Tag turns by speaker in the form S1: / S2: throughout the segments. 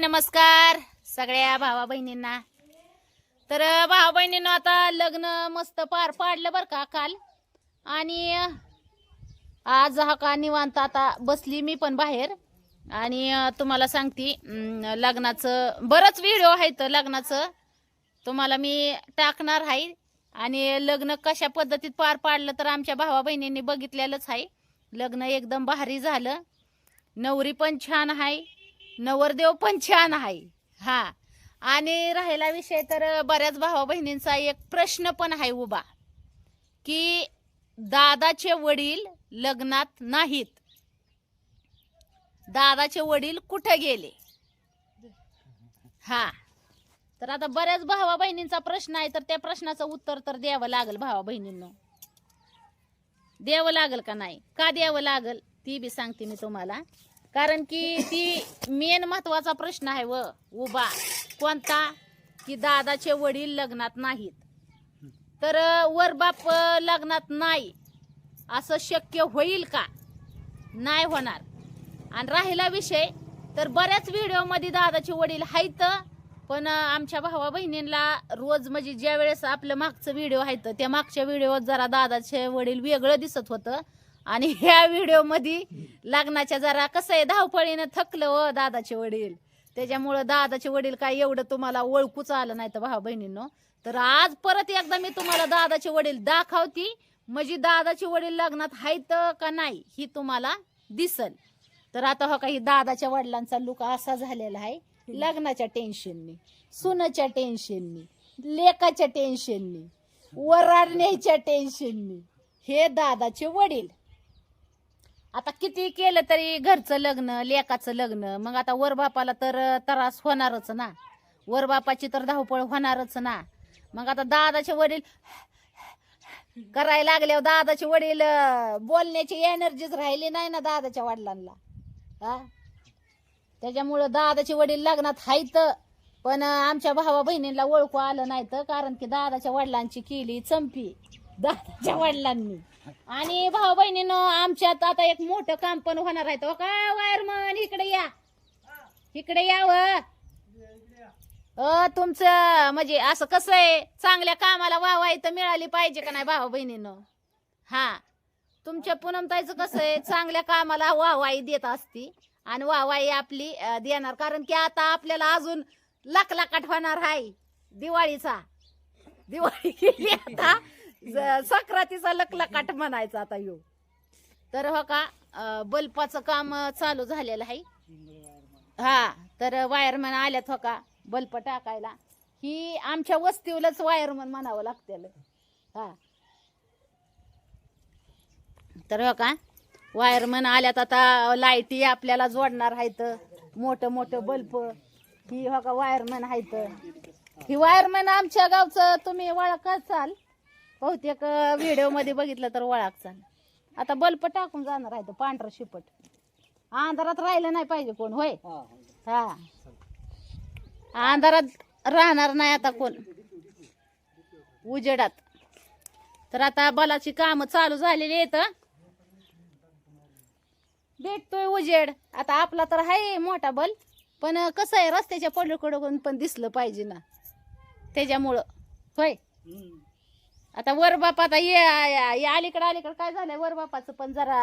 S1: नमस्कार सगळ्या भावा बहिणींना. तर भावा बहिणींना आता लग्न मस्त पार पाडलं बरं का काल. आणि आज हा का निवांत आता बसली मी पण बाहेर. आणि तुम्हाला सांगते लग्नाचं बरंच व्हिडिओ आहेत लग्नाचं. तुम्हाला मी टाकणार आहे. आणि लग्न कशा पद्धतीत पार पाडलं तर आमच्या भावा बहिणींनी बघितलेलंच आहे. लग्न एकदम भारी झालं. नवरी पण छान आहे. नवरदेव पण छान आहे. हा. आणि राहिला विषय तर बऱ्याच भावा बहिणींचा एक प्रश्न पण आहे उभा. की दादाचे वडील लग्नात नाहीत. दादाचे वडील कुठे गेले? हा. तर आता बऱ्याच भावा बहिणींचा प्रश्न आहे तर त्या प्रश्नाचं उत्तर तर द्यावं लागेल भावा बहिणींना. द्यावं लागेल का नाही? का द्यावं लागेल? ती बी सांगते मी तुम्हाला. कारण की ती मेन महत्त्वाचा प्रश्न आहे व उभा. कोणता? की दादाचे वडील लग्नात नाहीत. तर वर बाप लग्नात नाही. असं शक्य होईल का? नाही होणार. आणि राहिला विषय तर बऱ्याच व्हिडिओमध्ये दादाचे वडील आहेत पण आमच्या भावा बहिणींना रोज म्हणजे ज्या वेळेस आपलं मागचं व्हिडिओ आहेत त्या मागच्या व्हिडिओत जरा दादाचे वडील वेगळं दिसत होतं. आणि ह्या व्हिडिओमध्ये लग्नाच्या जरा कसं आहे धावपळीनं थकलं व दादाचे वडील. त्याच्यामुळं दादाचे वडील काय एवढं तुम्हाला ओळखूच आलं नाही तर भाऊ बहिणींनो. तर आज परत एकदा मी तुम्हाला दादाचे वडील दाखवती. म्हणजे दादाचे वडील लग्नात आहेत का नाही ही तुम्हाला दिसल. तर आता हो काही दादाच्या वडिलांचा लुक असा झालेला आहे. लग्नाच्या टेन्शननी सुनाच्या टेन्शननी लेकाच्या टेन्शननी वराडण्याच्या टेन्शननी हे दादाचे वडील. आता किती केलं तरी घरचं लग्न लेकाचं लग्न मग आता वरबापाला तर त्रास होणारच ना. वरबापाची तर धावपळ होणारच ना. मग आता दादाचे वडील करायला लागल्यावर दादाचे वडील बोलण्याची एनर्जीच राहिली नाही ना दादाच्या वडिलांना. हा? त्याच्यामुळं दादाचे वडील लग्नात हायत पण आमच्या भावा बहिणींना ओळखू आलं नाही तर कारण की दादाच्या वडिलांची केली चंपी. दादाच्या वडिलांनी. आणि भाऊ बहिणीनं आमच्यात आता एक मोठं काम पण होणार आहे. तो का वायरमन इकडे या. इकडे या अ तुमचं म्हणजे असं कसं आहे? चांगल्या कामाला वाहवाई तर मिळाली पाहिजे का नाही भाऊ बहिणीनं हा. तुमच्या पूनमताईचं कसं आहे? चांगल्या कामाला वाहवाई देत असती. आणि वाहवाई आपली देणार. कारण की आता आपल्याला अजून लाख लाखाट होणार आहे दिवाळीचा. दिवाळी केली आता. ज- सक्रातीचा लकलकाट म्हणायचा आता येऊ तर हो का अं, काम अं, चालू झालेलं आहे. हा तर वायरमन आल्यात हो का बल्ब टाकायला. ही आमच्या वस्तीवरच वायरमन म्हणावं लागते हा. तर हो का वायरमन आल्यात आता लाईटी आपल्याला जोडणार आहेत. मोठं मोठं बल्ब ही हो का वायरमन आहेत. ही वायरमन आमच्या गावचं तुम्ही चाल बहुतेक व्हिडिओमध्ये बघितलं तर चाल आता बल्ब टाकून जाणार आहे पांढरं शिपट. अंधारात राहिलं नाही पाहिजे कोण होय? हा अंधारात राहणार नाही आता कोण. उजेडात. तर आता बलाची काम चालू झालेली आहेत भेटतोय उजेड. आता आपला तर आहे मोठा बल पण कसं आहे रस्त्याच्या पलीकडून पण दिसलं पाहिजे ना. त्याच्यामुळं. होय? आता वर बाप आता ये ये अलीकडं अलीकडं काय झालंय? वर बापाचं पण जरा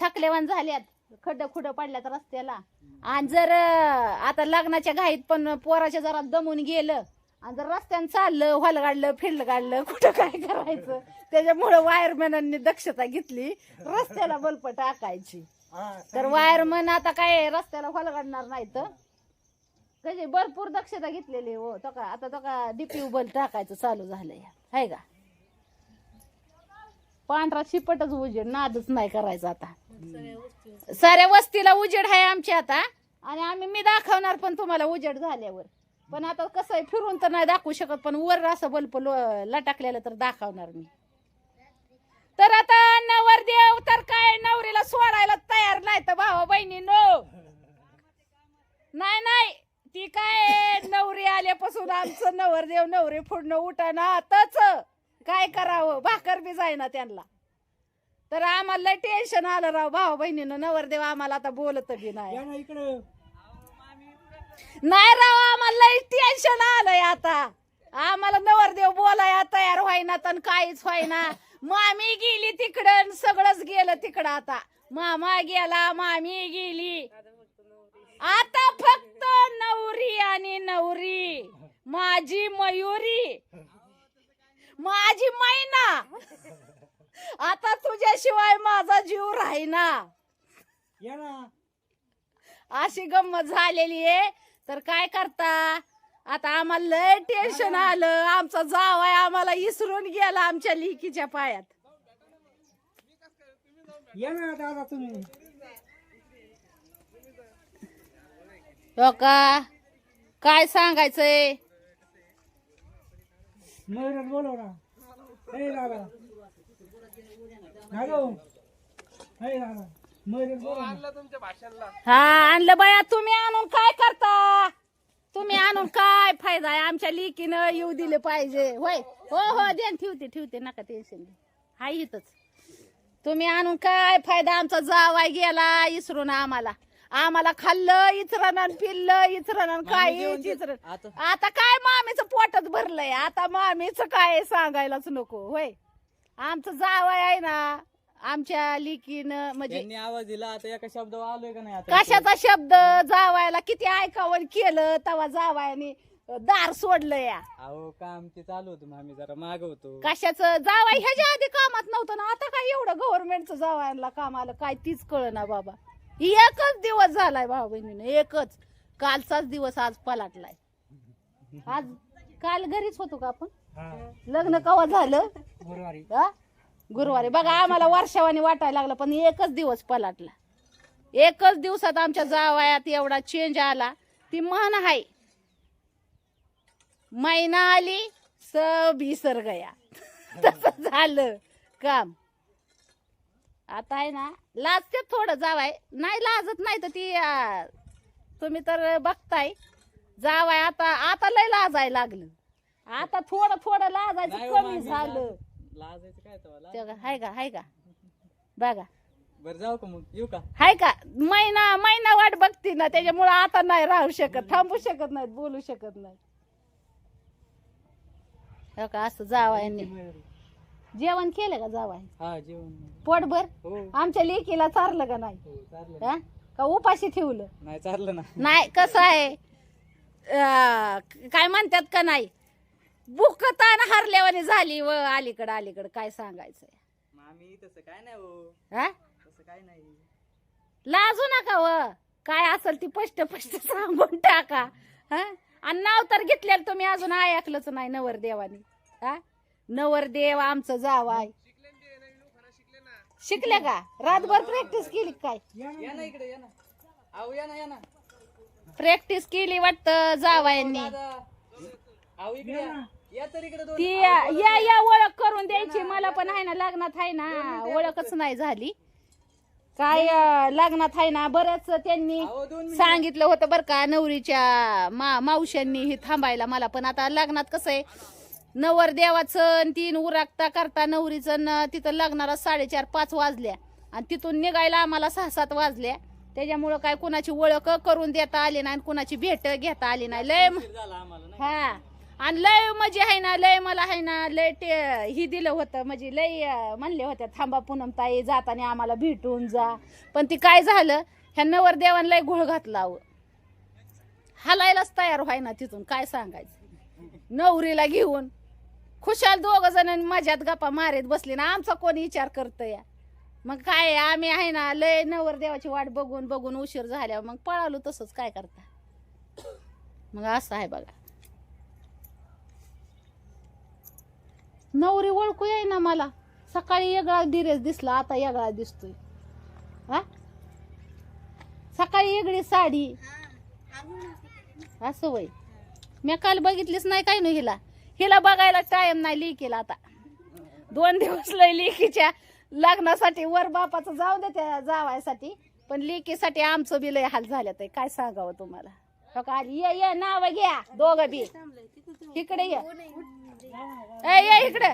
S1: थकलेवान झाल्यात. खड्ड खुड पडल्यात रस्त्याला. आणि जर आता लग्नाच्या घाईत पण पोराच्या जरा दमून गेलं आणि जर रस्त्यानं चाललं हलगाडलं फिरलं गाडलं कुठं काय करायचं? त्याच्यामुळं वायरमॅनांनी दक्षता घेतली रस्त्याला बल्ब टाकायची तर वायरमन आता काय रस्त्याला हलगाडणार नाही तर कशी भरपूर दक्षता घेतलेली आहे हो. तो का आता तो का डीपी बल्ब टाकायचं चालू झालंय. आहे का? पांढरा शिपटच उजेड नादच नाही करायचा आता. साऱ्या वस्तीला उजेड आहे आमची आता. आणि आम्ही मी दाखवणार पण तुम्हाला उजेड झाल्यावर. पण आता कसं आहे फिरून तर नाही दाखवू शकत पण वर असं बल्ब लो- लटकलेलं तर दाखवणार मी. तर आता नवरदेव तर काय नवरीला सोडायला तयार नाही तर भावा बहिणी नो नाही नाही. ती काय नवरी आल्यापासून आमचं नवरदेव नवरी पुढणं उठाना तच काय करावं? भाकर बी जाईना त्यांना. तर आम्हाला लय टेन्शन आलं राव. भावा बहिणीनं नवरदेव आम्हाला आता बोलत बी नाही.
S2: या ना इकडं.
S1: नाही राव आम्हाला लई टेन्शन आलंय आता. आम्हाला नवरदेव बोलाया तयार व्हायना तर काहीच व्हायना. मामी गेली तिकडं सगळंच गेलं तिकडं आता. मामा गेला मामी गेली. आता फक्त नवरी आणि नवरी. माझी मयुरी. माझी मैना. आता तुझ्याशिवाय माझा जीव राहीना.
S2: या ना.
S1: अशी गंमत झालेली आहे. तर काय करता? आता आम्हाला लय टेन्शन आलं. आमचा जावाय आम्हाला इसरून गेला आमच्या लिकीच्या पायात.
S2: या ना दादा तुम्ही.
S1: हो का? काय सांगायचंय?
S2: मयुरात बोलव ना. हे दादा. हॅलो. हे दादा. मयुरात बोलव ना.
S1: हा आणलं बाया तुम्ही आणून काय करता? तुम्ही आणून काय फायदा आहे? आमच्या लिकीनं येऊ दिले पाहिजे. होय. हो हो देन ठेवते ठेवते. नका टेन्शन घे हाय इथंच. तुम्ही आणून काय फायदा? आमचा जावाय गेला इसरून आम्हाला. आम्हाला खाल्लं इचरण पिल्लं इचरण काय इचरण आता काय मामीचं पोटच भरलंय? आता मामीचं काय सांगायलाच नको होय? आमचं जावाय आहे ना आमच्या लिकीनं म्हणजे
S3: त्यांनी आवाज दिला आता एका शब्दावर आलोय का नाही आता?
S1: कशाचा शब्द? जावायला किती ऐकावं केलं तेव्हा जावायने दार सोडलं या
S3: अहो काम ते चालू होतं मग आम्ही जरा माग होतो.
S1: कशाचं? जावाय ह्याच्या आधी कामात नव्हतं ना आता काय एवढं गव्हर्नमेंटचं जावायला काम आलं काय तीच कळ ना बाबा. एकच दिवस झालाय भाऊ बहिणीने एकच. कालचाच दिवस आज पलाटलाय. आज काल घरीच होतो का आपण? लग्न कवा झालं?
S2: गुरुवारी.
S1: हा? गुरुवारी. बघा आम्हाला वर्षावानी वाटायला लागलं पण एकच दिवस पलाटला. एकच दिवसात आमच्या जावयात एवढा चेंज आला. ती म्हण आहे मैना आली सब गया. तसं झालं काम. आता आहे ना लाजते थोडं जावाय. नाही लाजत नाही तर ती आ, तुम्ही तर बघताय. जावाय आता आता लय लाजायला लागलं. आता थोडं थोडं लाजायचं
S3: नाही हो,
S1: कमी
S3: मामी,
S1: झालं.
S3: लाज- लाजायचं काय तेव्हा?
S1: हाय का हाय का? बघा.
S3: बरं जाऊ का मग? येऊ का?
S1: हाय का? महिना महिना वाट बघती ना त्याच्यामुळे आता नाही राहू शकत थांबू शकत नाहीत बोलू शकत नाही हो का असं जावायांनी जेवण केलं का जावाय?
S3: हा जेवण
S1: पोटभर?
S3: हो.
S1: आमच्या लेकीला चारलं का नाही?
S3: हो चाललं
S1: हा? का उपाशी ठेवलं?
S3: नाही चाललं ना.
S1: नाही कसं आहे? अं, काय म्हणतात का नाही? बुकतान हरल्यावानी झाली व अलीकडं अलीकडं काय सांगायचंय?
S3: मामी तसं काय नाही हो.
S1: हा?
S3: तसं काय नाही.
S1: लाजू नका व. काय असेल ती पष्ट पष्ट सांगून टाका. हा? आणि नाव तर घेतलेलं तुम्ही अजून ऐकलंच नाही नवरदेवानी. हा? नवरदेव आमचं जावाय. शिकले का? रातभर प्रॅक्टिस केली काय?
S3: या ना. इकडे या ना. अहो या ना या ना.
S1: प्रॅक्टिस केली वाटतं जावायांनी.
S3: दादा. इकडे या. या तर इकडे दोन
S1: ती या या ओळख करून द्यायची. मला पण आहे ना लग्नात आहे ना. ओळखच नाही झाली. काय अं, लग्नात आहे ना बरंच त्यांनी
S3: दोन
S1: सांगितलं होतं बरं का नवरीच्या मा मावशांनी ही थांबायला. मला पण आता लग्नात कसं आहे नवर देवाचं तीन उरागता करता नवरीचं तिथं लग्नाला साडेचार पाच वाजल्या. आणि तिथून निघायला आम्हाला सहा सात वाजल्या. त्याच्यामुळं काय कुणाची ओळख करून देता आली नाही आणि कुणाची भेट घेता आली नाही. लय हा. आणि लय म्हणजे आहे ना लय मला आहे ना लय ते ही दिलं होतं. म्हणजे लय म्हणले होते थांबा पूनम ताई जाताना आम्हाला भेटून जा. पण ती काय झालं ह्या नवर देवान लय घोळ घातला. हलायलाच तयार व्हाय ना तिथून काय सांगायचं? नवरीला घेऊन. खुशाल दोघ जण मजात गप्पा मारीत बसली ना आमचा कोणी विचार करत या मग काय आम्ही आहे ना लय नवर देवाची वाट बघून बघून उशीर झाल्यावर मग पळालो तसंच काय करता? मग असं आहे बघा. नवरी ओळखू आहे ना मला. सकाळी वेगळा डिरेस दिसला आता वेगळा दिसतोय. हा? सकाळी वेगळी साडी. असं वय. मी काल बघितलीच नाही काय नाही हिला. हिला बघायला टाइम नाही लिकीला आता. दोन दिवस लय लिकीच्या लग्नासाठी वर बापाचं जाऊ दे त्या जावायसाठी पण लिकीसाठी आमचं बी लय हाल झालं ते काय सांगावं तुम्हाला? हो ये ये नाव घ्या दोघं बी. इकडे ये. ये इकडे.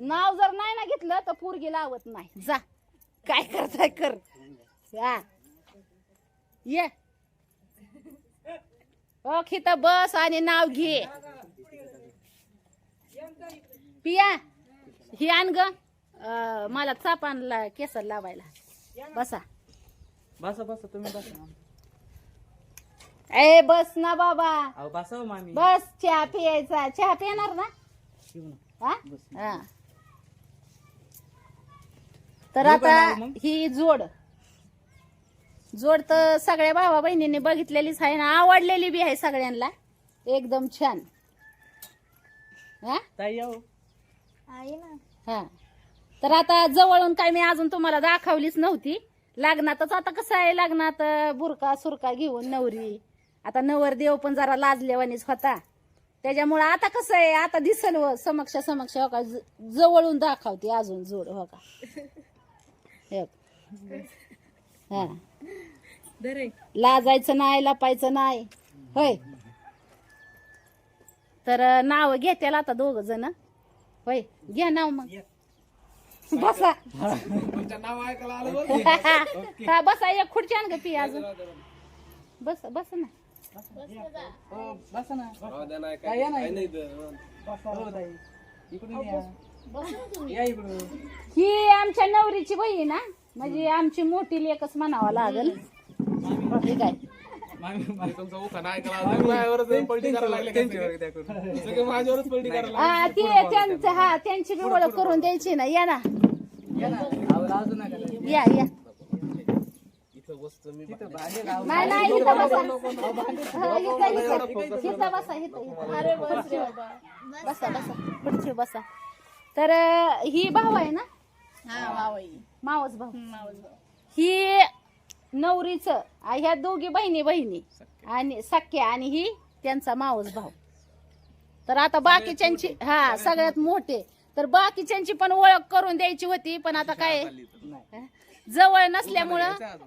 S1: नाव जर नाही ना घेतलं तर पोरगी लावत नाही. जा. काय करताय कर. जा. ये. ओ इथं बस आणि नाव घे. पिया ही आण ग. मला चाप आणला केसर लावायला. बसा.
S3: बसा बसा तुम्ही बसा.
S1: ए बस ना बाबा.
S3: अहो बसा हो मामी.
S1: बस चहा पियायचा. चहा पिणार ना. हा? हा. तर आता? ही जोड. जोड तर सगळ्या भावा बहिणींनी बघितलेलीच आहे ना आवडलेली बी आहे सगळ्यांना. एकदम छान. हा?
S3: ताई याव
S1: हा. तर आता जवळून काय मी अजून तुम्हाला दाखवलीच नव्हती. लग्नातच आता कसं आहे लग्नात बुरका सुरका घेऊन नवरी. आता नवर देव पण जरा लाजलेवानीच होता. त्याच्यामुळं आता कसं आहे आता दिसल व समक्ष समक्ष हो का ज- जवळून दाखवते अजून जोड हो का. हे बघ. हा. लाजायचं नाही लपायचं नाही. होय. तर नाव घेत्याला आता दोघ जण. होय. घ्या नाव मग. बसा.
S2: तुमचं नाव ऐकायला आलं बरं. की.
S1: हा बसा एक खुर्ची आण ग पी अजून. बस बस ना.
S3: हो. हो
S1: ही आमच्या नवरीची बहीण ना? म्हणजे आमची मोठी लेकच म्हणावं लागल. ठीक आहे
S3: मामी
S2: हे तुमचं उखाणं ऐकायला आलं. तुम्ही माझ्यावरच पलटी करायला लागले का
S3: त्यांच्यावर
S2: सगळे?
S3: द्या करून.
S2: सगळे माझ्यावरच पलटी करायला लागले.
S1: हा ते त्यांचं हा त्यांची बी ओळख करून द्यायची ना. या ना.
S3: या.
S1: या या.
S2: इथं बसतो मी.
S3: तिथं भांडे लाव.
S1: नाही नाही इथं बसा. हा, इथं इथं इथं बसा इथं इथं. अरे बसा बसा. खुर्ची बसा. तर अं, ही भाऊ आहे ना? मावस भाऊ. ही नवरीच ह्या दोघी बहिणी बहिणी आणि सख्या आणि ही त्यांचा मावस भाऊ. तर आता बाकीच्यांची हा सगळ्यात मोठे. तर बाकीच्यांची पण ओळख करून द्यायची होती पण आता काय? जवळ नसल्यामुळं